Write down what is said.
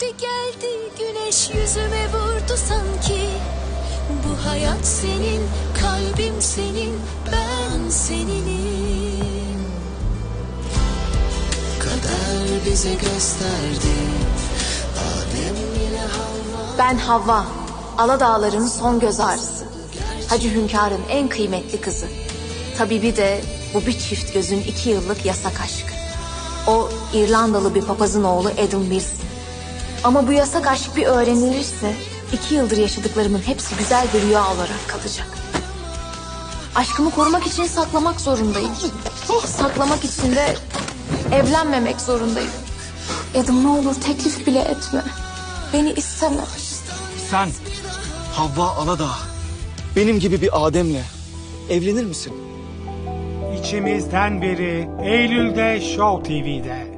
Geldi geldi güneş yüzüme vurdu sanki Bu hayat senin kalbim senin ben seninim Kader bize gösterdi Adem ile Havva Ben Havva, Aladağların son göz ağrısı. Hacı Hünkar'ın en kıymetli kızı. Tabibi de bu bir çift gözün iki yıllık yasak aşkı. O İrlandalı bir papazın oğlu Adam Wilson. Ama bu yasak aşk bir öğrenilirse iki yıldır yaşadıklarımın hepsi güzel bir rüya olarak kalacak. Aşkımı korumak için saklamak zorundayım. Saklamak için de evlenmemek zorundayım. Adam ne olur teklif bile etme. Beni isteme. Sen Havva Aladağ benim gibi bir Adem'le evlenir misin? İçimizden biri Eylül'de Show TV'de.